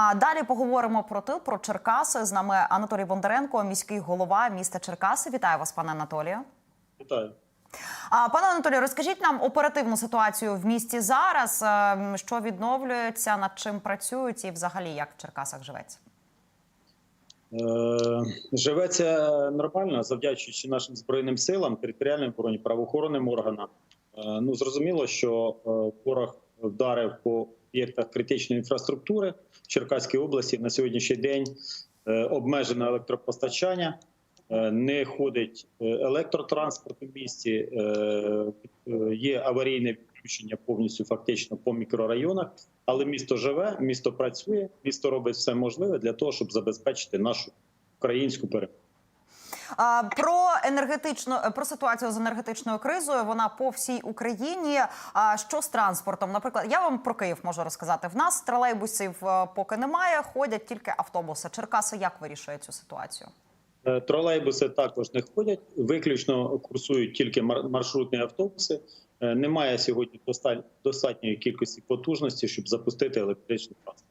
А далі поговоримо про тил, про Черкаси. З нами Анатолій Бондаренко, міський голова міста Черкаси. Вітаю вас, пане Анатолію. Вітаю. А пане Анатолію, розкажіть нам оперативну ситуацію в місті зараз. Ем, Що відновлюється, над чим працюють, і взагалі як в Черкасах живеться? Е, Живеться нормально, завдячуючи нашим збройним силам, територіальним обороні, правоохоронним органам. Е, Ну зрозуміло, що е, ворог вдарив по об'єктах критичної інфраструктури в Черкаській області. На сьогоднішній день е, обмежене електропостачання, е, не ходить е, електротранспорт у місті, є аварійне відключення повністю фактично по мікрорайонах. Але місто живе, місто працює, місто робить все можливе для того, щоб забезпечити нашу українську перемогу. Про енергетичну про ситуацію з енергетичною кризою. Вона по всій Україні. А що з транспортом? Наприклад, я вам про Київ можу розказати. В нас тролейбусів е, поки немає, ходять тільки автобуси. Черкаси як вирішує цю ситуацію? Е, Тролейбуси також не ходять, виключно курсують тільки мар- маршрутні автобуси. Е, Немає сьогодні доста- достатньої кількості потужності, щоб запустити електричний транспорт.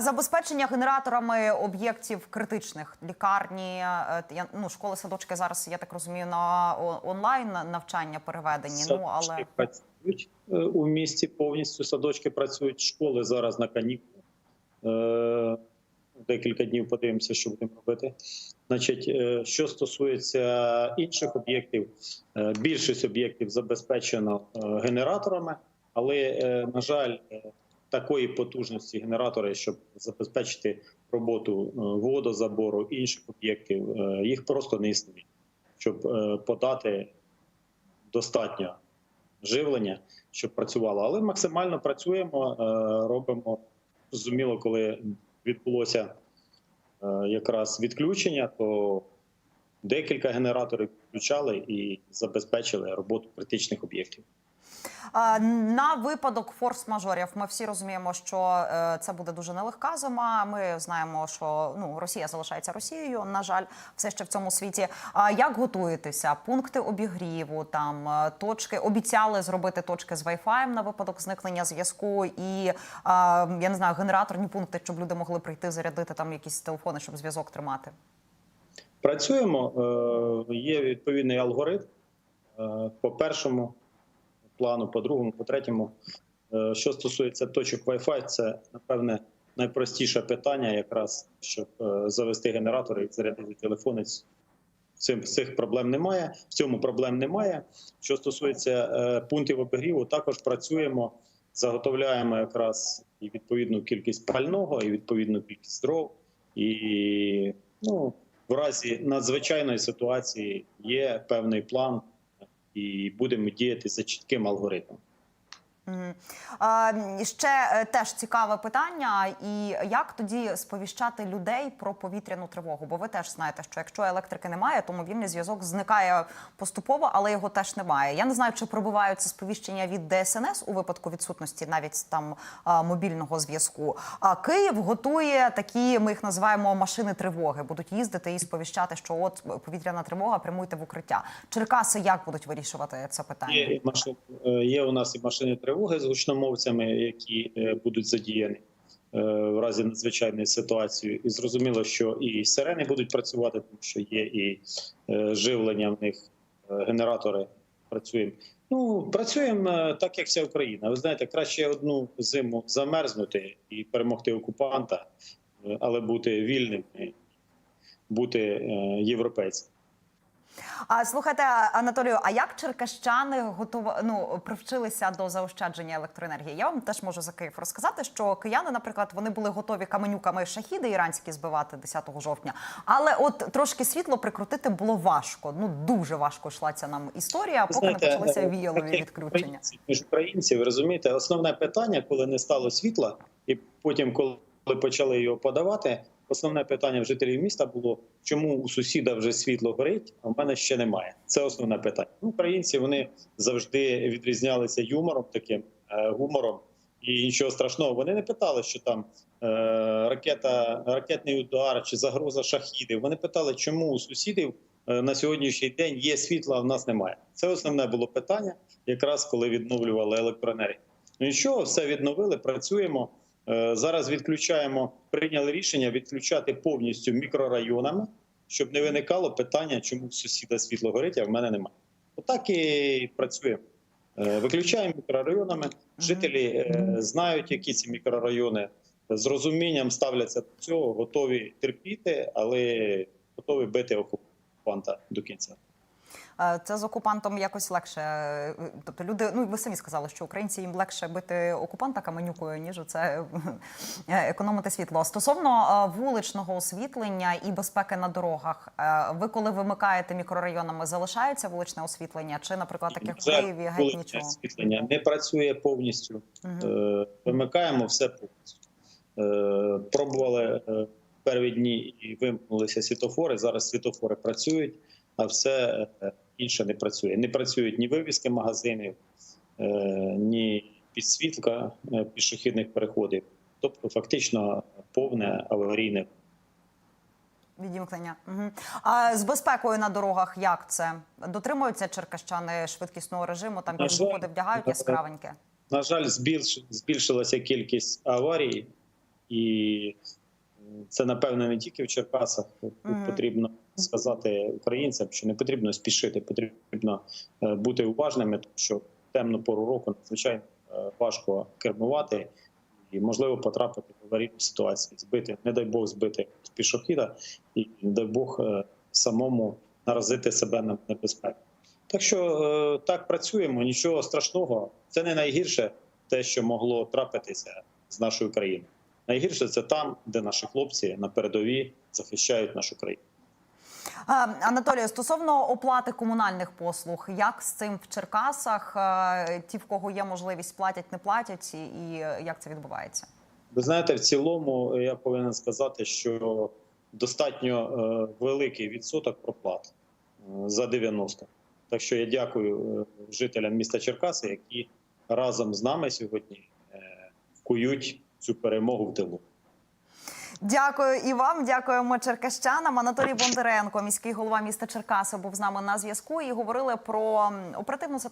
Забезпечення генераторами об'єктів критичних лікарні, е, ну школи, садочки зараз я так розумію на онлайн навчання переведені. Ну але працюють е, у місті повністю. Садочки працюють, школи зараз на канікулах. Е, Декілька днів подивимося, що будемо робити. Значить, е, що стосується інших об'єктів, е, більшість об'єктів забезпечено е, генераторами, але, е, на жаль, е, такої потужності генератори, щоб забезпечити роботу е, водозабору інших об'єктів, е, їх просто не існує, щоб е, подати достатньо живлення, щоб працювало. Але максимально працюємо, робимо зрозуміло, коли відбулося якраз відключення, то декілька генераторів включали і забезпечили роботу критичних об'єктів. На випадок форс-мажорів ми всі розуміємо, що е, це буде дуже нелегка зима. Ми знаємо, що ну Росія залишається Росією. На жаль, все ще в цьому світі. А як готуєтеся? Пункти обігріву, там е, точки обіцяли зробити точки з Wi-Fi на випадок зникнення зв'язку, і я не знаю, генераторні пункти, щоб люди могли прийти зарядити там якісь телефони, щоб зв'язок тримати. Працюємо, е, є відповідний алгоритм по першому плану, по другому, по третьому. Е, Що стосується точок Wi-Fi, це напевне найпростіше питання, якраз щоб е, завести генератори і зарядити телефони. Цим цих проблем немає. В цьому проблем немає. Що стосується е, пунктів обігріву, також працюємо, заготовляємо якраз і відповідну кількість пального, і відповідну кількість дров. І ну, в разі надзвичайної ситуації є певний план, і будемо діяти за чітким алгоритмом. Ще е, теж цікаве питання. І як тоді сповіщати людей про повітряну тривогу? Бо ви теж знаєте, що якщо електрики немає, то мобільний зв'язок зникає поступово, але його теж немає. Я не знаю, чи пробиваються сповіщення від ДСНС у випадку відсутності навіть там мобільного зв'язку. А Київ готує такі, ми їх називаємо машини тривоги. Будуть їздити і сповіщати, що от повітряна тривога, прямуйте в укриття. Черкаси як будуть вирішувати це питання? Є, машин, е, є у нас і машини тривоги з гучномовцями, які е, будуть задіяні е, в разі надзвичайної ситуації. І зрозуміло, що і сирени будуть працювати, тому що є і е, живлення в них, генератори працюємо. Ну, працюємо так, як вся Україна. Ви знаєте, краще одну зиму замерзнути і перемогти окупанта, але бути вільним, бути європейцем. А слухайте, Анатолію, а як черкащани готова ну привчилися до заощадження електроенергії? Я вам теж можу за Київ розказати, що кияни, наприклад, вони були готові каменюками шахіди іранські збивати 10 жовтня, але от трошки світло прикрутити було важко. Ну дуже важко йшла ця нам історія, поки Знаєте, не почалися е, віялові відключення. українці, Ми ж українці, ви розумієте, основне питання, коли не стало світла, і потім, коли почали його подавати, основне питання в жителів міста було, чому у сусіда вже світло горить, а в мене ще немає. Це основне питання. Ну, Українці вони завжди відрізнялися юмором, таким е, гумором. І нічого страшного, вони не питали, що там е, ракета, ракетний удар чи загроза шахідів. Вони питали, чому у сусідів е, на сьогоднішній день є світло, а в нас немає. Це основне було питання, якраз коли відновлювали електроенергію. Ну нічого, все відновили, працюємо. Е, Зараз відключаємо, прийняли рішення відключати повністю мікрорайонами, щоб не виникало питання, чому в сусіда світло горить, а в мене немає. Отак і працюємо. Е, Виключаємо мікрорайонами. Жителі е, знають, які ці мікрорайони з розумінням ставляться до цього, готові терпіти, але готові бити окупанта до кінця. Е, Це з окупантом якось легше. е, Тобто люди, ну ви самі сказали, що українці їм легше бити окупанта каменюкою, ніж це економити світло. Стосовно е, вуличного освітлення і безпеки на дорогах, е, ви коли вимикаєте мікрорайонами, залишається вуличне освітлення? Чи, наприклад, таких в Києві геть нічого? освітлення не працює повністю. Е, Вимикаємо все повністю. Е, Пробували е, перві дні і вимкнулися світофори. Зараз світофори працюють, а все е, інше не працює. Не працюють ні вивіски магазинів, е, ні підсвітка е, пішохідних переходів. Тобто, фактично повне аварійне Відімкнення. Угу. А з безпекою на дорогах як це? Дотримуються черкащани швидкісного режиму, там пішоходи вдягають яскравеньке? На жаль, збільш- збільшилася кількість аварій, і це напевно не тільки в Черкасах. Тут Мгм. потрібно сказати українцям, що не потрібно спішити, потрібно е, бути уважними, тому що темну пору року надзвичайно е, важко кермувати і можливо потрапити в аварійну ситуацію, збити, не дай Бог, збити пішохіда, і не дай Бог е, самому наразити себе на небезпеку. Так що так працюємо, нічого страшного. Це не найгірше те, що могло трапитися з нашою країною. Найгірше це там, де наші хлопці на передовій захищають нашу країну. Анатолію, стосовно оплати комунальних послуг, як з цим в Черкасах? Ті, в кого є можливість, платять, не платять, і, як це відбувається? Ви знаєте, в цілому е, я повинен сказати, що достатньо е, великий відсоток проплат е, за 90. Так що я дякую жителям міста Черкаси, які разом з нами сьогодні е, кують цю перемогу в тилу. Дякую і вам. Дякуємо черкащанам. Анатолій Бондаренко, міський голова міста Черкаса, був з нами на зв'язку і говорили про оперативну ситуацію.